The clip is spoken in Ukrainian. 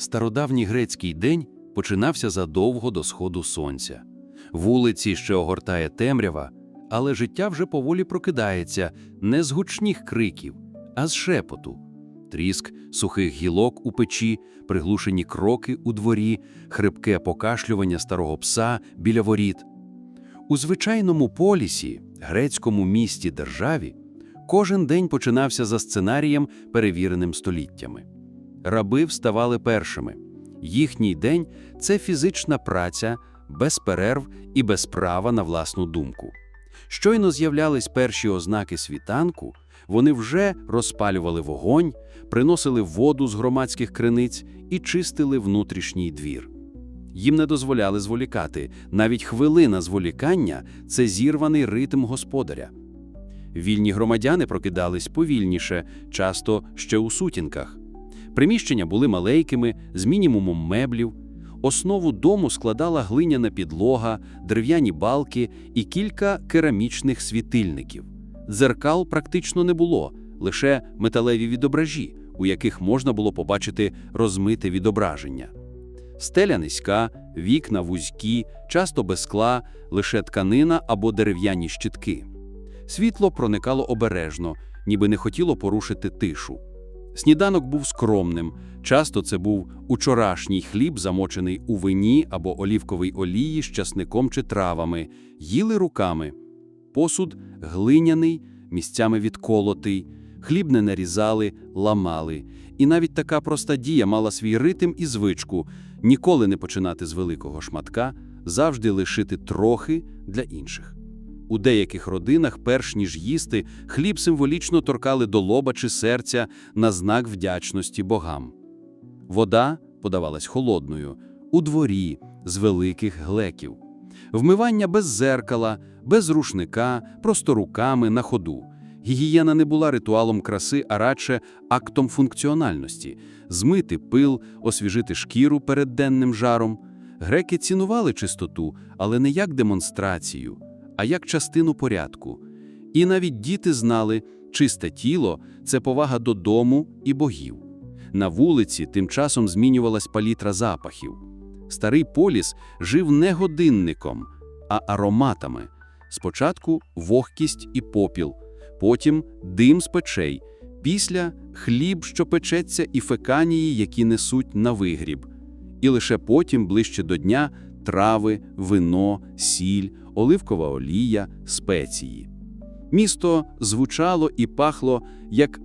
Стародавній грецький день починався задовго до сходу сонця. Вулиці ще огортає темрява, але життя вже поволі прокидається не з гучних криків, а з шепоту. Тріск сухих гілок у печі, приглушені кроки у дворі, хрипке покашлювання старого пса біля воріт. У звичайному полісі, грецькому місті державі, кожен день починався за сценарієм, перевіреним століттями. Раби вставали першими. Їхній день це фізична праця, без перерв і без права на власну думку. Щойно з'являлись перші ознаки світанку, вони вже розпалювали вогонь, приносили воду з громадських криниць і чистили внутрішній двір. Їм не дозволяли зволікати, навіть хвилина зволікання це зірваний ритм господаря. Вільні громадяни прокидались повільніше, часто ще у сутінках. Приміщення були маленькими, з мінімумом меблів. Основу дому складала глиняна підлога, дерев'яні балки і кілька керамічних світильників. Дзеркал практично не було, лише металеві відображі, у яких можна було побачити розмите відображення. Стеля низька, вікна вузькі, часто без скла, лише тканина або дерев'яні щитки. Світло проникало обережно, ніби не хотіло порушити тишу. Сніданок був скромним. Часто це був учорашній хліб, замочений у вині або олівковій олії з часником чи травами, їли руками. Посуд глиняний, місцями відколотий, хліб не нарізали, ламали. І навіть така проста дія мала свій ритм і звичку ніколи не починати з великого шматка, завжди лишити трохи для інших. У деяких родинах, перш ніж їсти, хліб символічно торкали до лоба чи серця на знак вдячності богам. Вода подавалась холодною, у дворі, з великих глеків. Вмивання без зеркала, без рушника, просто руками на ходу. Гігієна не була ритуалом краси, а радше актом функціональності змити пил, освіжити шкіру перед денним жаром. Греки цінували чистоту, але не як демонстрацію, а як частину порядку. І навіть діти знали, чисте тіло це повага до дому і богів. На вулиці тим часом змінювалась палітра запахів. Старий поліс жив не годинником, а ароматами. Спочатку вогкість і попіл, потім дим з печей, після хліб, що печеться, і феканії, які несуть на вигріб. І лише потім, ближче до дня, трави, вино, сіль, оливкова олія, спеції. Місто звучало і пахло як